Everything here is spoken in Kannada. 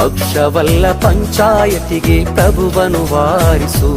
ಪಕ್ಷವಲ್ಲ ಪಂಚಾಯತಿಗೆ ಪ್ರಭುವನು ವಾರಿಸು.